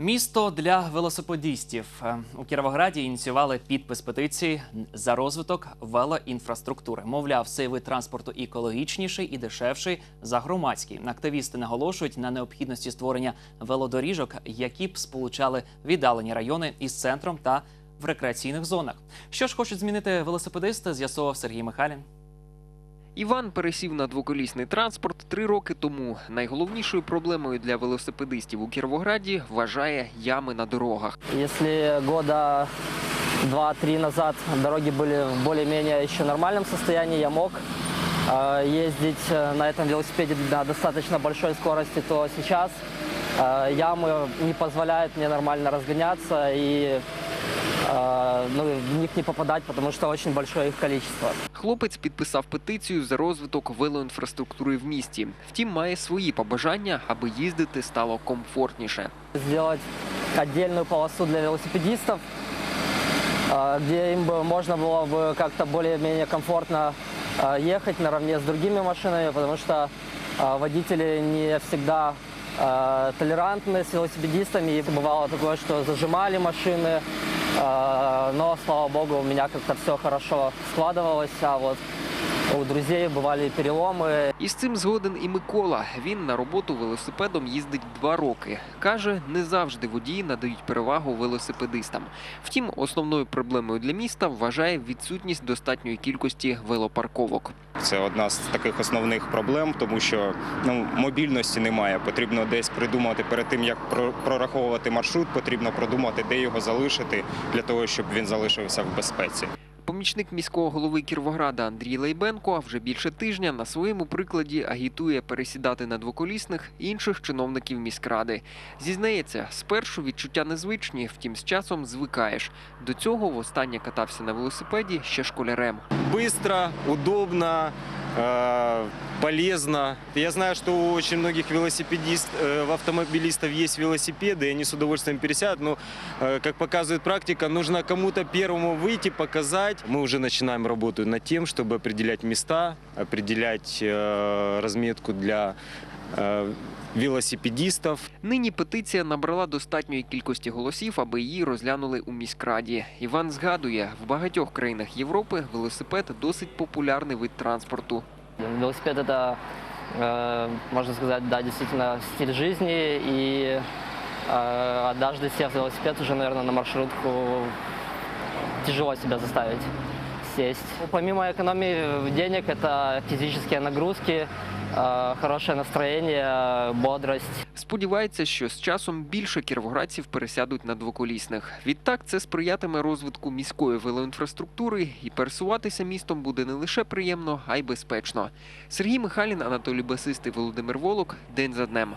Місто для велосипедистів Е, у Кіровограді ініціювали підпис петиції за розвиток велоінфраструктури. Мовляв, цей вид транспорту екологічніший і дешевший за громадський. Активісти наголошують на необхідності створення велодоріжок, які б сполучали віддалені райони із центром та в рекреаційних зонах. Що ж хочуть змінити велосипедисти, з'ясував Сергій Михайлін. Іван пересів на двоколісний транспорт три роки тому. Найголовнішою проблемою для велосипедистів у Кіровограді вважає ями на дорогах. Если года два-три назад дороги были в более-менее еще нормальном состоянии, я мог э, ездить э, на этом велосипеде на достаточно большой скорости, то сейчас э, ямы не позволяют мне нормально разгоняться и э, ну, в них не попадать, потому что очень большое их количество. Хлопець підписав петицію за розвиток велоінфраструктури в місті. Втім, має свої побажання, аби їздити стало комфортніше. Сделать отдельную полосу для велосипедистов, э, где им бы можно было бы как-то более-менее комфортно э, ехать наравне с другими машинами, потому что э, водители не всегда э, толерантны с велосипедистами. И бывало такое, что зажимали машины, э, но, слава богу, у меня как-то все хорошо складывалось, а вот у друзей бывали переломы, І з цим згоден і Микола. Він на роботу велосипедом їздить два роки. Каже, не завжди водії надають перевагу велосипедистам. Втім, основною проблемою для міста вважає відсутність достатньої кількості велопарковок. Це одна з таких основних проблем, тому що ну, мобільності немає. Потрібно десь придумати перед тим, як про- прораховувати маршрут, потрібно продумати, де його залишити для того, щоб він залишився в безпеці. Помічник міського голови Кірвограда Андрій Лейбенко вже більше тижня на своєму прикладі агітує пересідати на двоколісних інших чиновників міськради. Зізнається, спершу відчуття незвичні, втім з часом звикаєш. До цього востаннє катався на велосипеді ще школярем. Бистра, удобно, э, полезно. Я знаю, что у очень многих велосипедист, э, у автомобилистов есть велосипеды, и они с удовольствием пересядут. Но, э, как показывает практика, нужно кому-то первому выйти, показать. Мы уже начинаем работу над тем, чтобы определять места, определять э, разметку для э, велосипедистов. Нині петиція набрала достатньої кількості голосів, аби її розглянули у міськраді. Іван згадує, в багатьох країнах Європи велосипед досить популярний вид транспорту. Велосипед это, э, можно сказать, да, действительно стиль жизни. И э, однажды сев в велосипед уже, наверное, на маршрутку тяжело себя заставить сесть. Ну, Помимо экономии денег, это физические нагрузки, э, настроєння, бодрость. Сподівається, що з часом більше кіровоградців пересядуть на двоколісних. Відтак це сприятиме розвитку міської велоінфраструктури і пересуватися містом буде не лише приємно, а й безпечно. Сергій Михайлін, Анатолій Басистий, Володимир Волок. День за днем.